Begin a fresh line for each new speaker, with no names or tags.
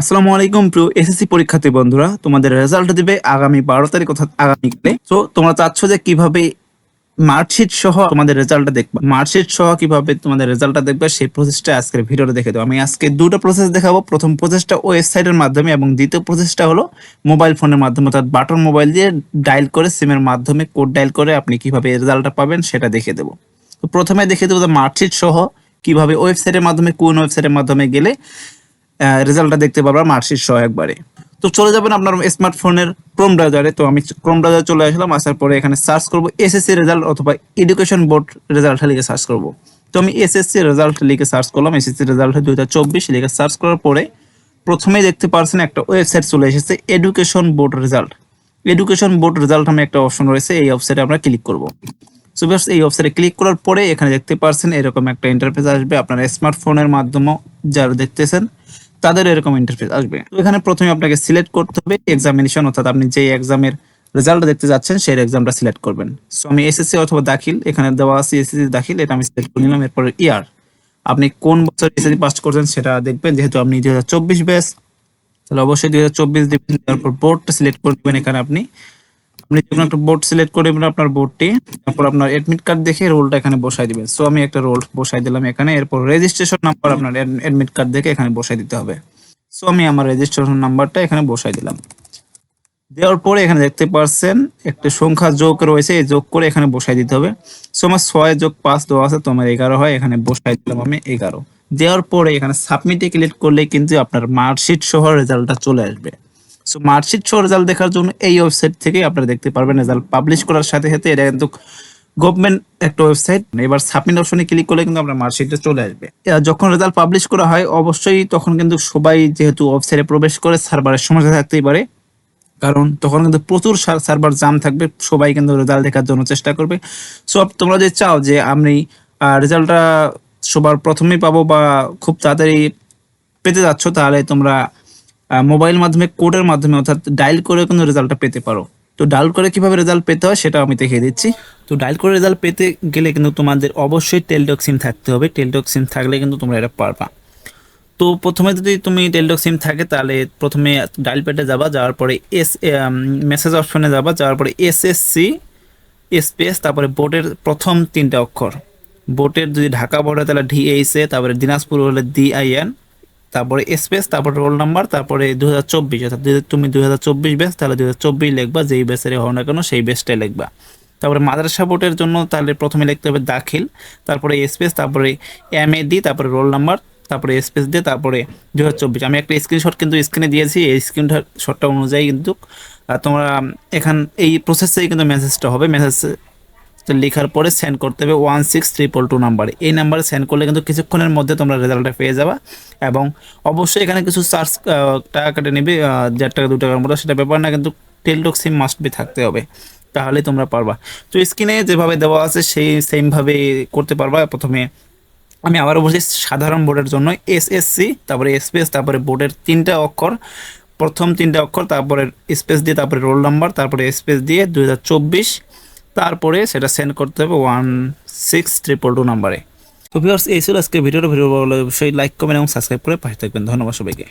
আসসালামু আলাইকুম প্রিয় এসএসসি পরীক্ষার্থী বন্ধুরা, তোমাদের রেজাল্ট দিবে আগামী বারো তারিখ অর্থাৎ আগামীকালে তো তোমরা চাচ্ছ যে কীভাবে মার্কশিট সহ তোমাদের রেজাল্টটা দেখবে। মার্কশিট সহ কীভাবে তোমাদের রেজাল্টটা দেখবে, সেই প্রসেসটা আজকের ভিডিওতে দেখে দেবো। আমি আজকে দুটো প্রসেস দেখাবো। প্রথম প্রসেসটা ওয়েবসাইটের মাধ্যমে এবং দ্বিতীয় প্রসেসটা হলো মোবাইল ফোনের মাধ্যমে। অর্থাৎ বাটন মোবাইল দিয়ে ডায়াল করে সিমের মাধ্যমে কোড ডায়াল করে আপনি কীভাবে রেজাল্টটা পাবেন সেটা দেখে দেবো। তো প্রথমে দেখে দেবো মার্কশিট সহ কীভাবে ওয়েবসাইটের মাধ্যমে, কোন ওয়েবসাইটের মাধ্যমে গেলে রেজাল্টটা দেখতে পারবা মার্কশিট সহ একবারে। তো চলে যাবেন আপনার স্মার্টফোনের ক্রোম ব্রাউজারে তো আমি ক্রোম ব্রাউজারে চলে আসলাম, আসার পরে এখানে সার্চ করব এসএসসি রেজাল্ট অথবা এডুকেশন বোর্ড রেজাল্ট লিখে সার্চ করব। তো আমি এসএসসি রেজাল্ট লিখে সার্চ করলাম এসএসসি রেজাল্ট দুই হাজার চব্বিশ লিখে সার্চ করার পরে প্রথমেই দেখতে পারছেন একটা ওয়েবসাইট চলে এসেছে education board result education board result নামে একটা অপশন রয়েছে, এই ওয়েবসাইটে আমরা ক্লিক করব। সো ভিউয়ার্স এই ওয়েবসাইটে ক্লিক করার পরে এখানে দেখতে পারছেন এরকম একটা ইন্টারফেস আসবে। আপনার স্মার্টফোনের মাধ্যমে যারা দেখতেছেন তাদের এরকম ইন্টারফেস আসবে। তো এখানে প্রথমে আপনাকে সিলেক্ট করতে হবে এক্সামিনেশন অর্থাৎ আপনি যে এক্সামের রেজাল্ট দেখতে যাচ্ছেন, সেই এক্সামটা সিলেক্ট করবেন। সো আমি এসএসসি অথবা দাখিল, এখানে দেওয়া আছে এসএসসি দাখিল, এটা আমি সিলেক্ট করে নিলাম, এরপর ইয়ার আপনি কোন বছর এসএসসি পাস করছেন সেটা দেখবেন, যেহেতু আপনি দুই হাজার চব্বিশ ব্যাস তাহলে অবশ্যই দুই হাজার চব্বিশ দিবেন, তারপর বোর্ডটা সিলেক্ট করে দেবেন এখানে আপনি। আপনি যে কোনো একটা বোর্ড সিলেক্ট করে আপনার বোর্ডটি তারপর আপনার এডমিট কার্ড দেখে রোলটা এখানে বসাই দিবেন। সো আমি একটা রোল বসাই দিলাম এখানে, এরপর রেজিস্ট্রেশন নাম্বার আপনার এডমিট কার্ড দেখে এখানে বসাই দিতে হবে। সো আমি আমার রেজিস্ট্রেশন নাম্বারটা এখানে বসাই দিলাম। দেওয়ার পরে এখানে দেখতে পাচ্ছেন একটা সংখ্যা যোগ রয়েছে, এই যোগ করে এখানে বসাই দিতে হবে। সো আমার ছয় যোগ পাঁচ দেওয়া আছে, তো আমার এগারো হয়, এখানে বসাই দিলাম আমি এগারো। দেওয়ার পরে এখানে সাবমিটে ক্লিক করলে কিন্তু আপনার মার্কশিট সহ রেজাল্টটা চলে আসবে। সো মার্কশিট সহ রেজাল্ট দেখার জন্য এই ওয়েবসাইট থেকে আপনারা দেখতে পারবেন রেজাল্ট পাবলিশ করার সাথে সাথে এটা কিন্তু গভর্নমেন্ট একটা ওয়েবসাইট এবার সাবমিট অপশনে ক্লিক করলে কিন্তু আপনার মার্কশিটটা চলে আসবে। যখন রেজাল্ট পাবলিশ করা হয়, অবশ্যই তখন কিন্তু সবাই যেহেতু ওয়েবসাইটে প্রবেশ করে সার্ভারের সমস্যা থাকতেই পারে। কারণ তখন কিন্তু প্রচুর সার্ভার জাম থাকবে, সবাই কিন্তু রেজাল্ট দেখার জন্য চেষ্টা করবে। সো তোমরা যে চাও যে আমি রেজাল্টটা সবার প্রথমেই পাবো বা খুব তাড়াতাড়ি পেতে যাচ্ছ, তাহলে তোমরা মোবাইল মাধ্যমে কোডের মাধ্যমে, অর্থাৎ ডায়াল করে কিন্তু রেজাল্টটা পেতে পারো। তো ডায়াল করে কীভাবে রেজাল্ট পেতে হয় সেটা আমি দেখিয়ে দিচ্ছি। তো ডায়াল করে রেজাল্ট পেতে গেলে কিন্তু তোমাদের অবশ্যই টেলডক সিম থাকতে হবে। টেলডক সিম থাকলে কিন্তু তোমরা এটা পারবা। তো প্রথমে যদি তুমি টেলডক সিম থাকে, তাহলে প্রথমে ডায়াল প্যাডে যাবা, যাওয়ার পরে এস মেসেজ অপশনে যাবা, যাওয়ার পরে এস এসএসসি স্পেস তারপরে বোর্ডের প্রথম তিনটা অক্ষর। বোর্ডের যদি ঢাকা বোর্ড হয় তাহলে ডিএইসএ তারপরে দিনাজপুর হলে ডিআইএন তারপরে স্পেস তারপরে রোল নাম্বার তারপরে দু হাজার চব্বিশ, অর্থাৎ তুমি দু হাজার চব্বিশ ব্যাচ তাহলে দু হাজার চব্বিশ লিখবা, যেই ব্যাচের হও না কেন, সেই ব্যাচটাই লিখবা। তারপরে মাদ্রাসা বোর্ডের জন্য তাহলে প্রথমে লিখতে হবে দাখিল, তারপরে স্পেস তারপরে এম এ ডি তারপরে রোল নাম্বার তারপরে স্পেস দিয়ে তারপরে দু হাজার চব্বিশ। আমি একটা স্ক্রিনশট কিন্তু স্ক্রিনে দিয়েছি, এই স্ক্রিনশটটা অনুযায়ী কিন্তু তোমরা এখান, এই প্রসেসেই কিন্তু মেসেজটা হবে মেসেজ তো লেখার পরে সেন্ড করতে হবে ওয়ান সিক্স ট্রিপল টু নাম্বারে এই নাম্বারে সেন্ড করলে কিন্তু কিছুক্ষণের মধ্যে তোমরা রেজাল্টটা পেয়ে যাবা এবং অবশ্যই এখানে কিছু চার্জ টাকা কেটে নেবে দেড় টাকা দু টাকার মতো, সেটা ব্যাপার না, কিন্তু টেলটক সিম মাস্ট বি থাকতে হবে, তাহলে তোমরা পারবা। তো স্ক্রিনে যেভাবে দেওয়া আছে, সেই সেমভাবে করতে পারবা। প্রথমে আমি আবারও বলছি সাধারণ বোর্ডের জন্য এসএসসি তারপরে স্পেস তারপরে বোর্ডের তিনটা অক্ষর। প্রথম তিনটা অক্ষর, তারপরে স্পেস দিয়ে, তারপরে রোল নাম্বার তারপরে স্পেস দিয়ে, দুই হাজার চব্বিশ। তারপরে সেটা সেন্ড করতে হবে ওয়ান সিক্স ট্রিপল টু নাম্বারে তো ভিউয়ার্স এই ছিল আজকে ভিডিওটা ভিডিও ভালো অবশ্যই লাইক কমেন্ট এবং সাবস্ক্রাইব করে পাশে থাকবেন। ধন্যবাদ সবাইকে।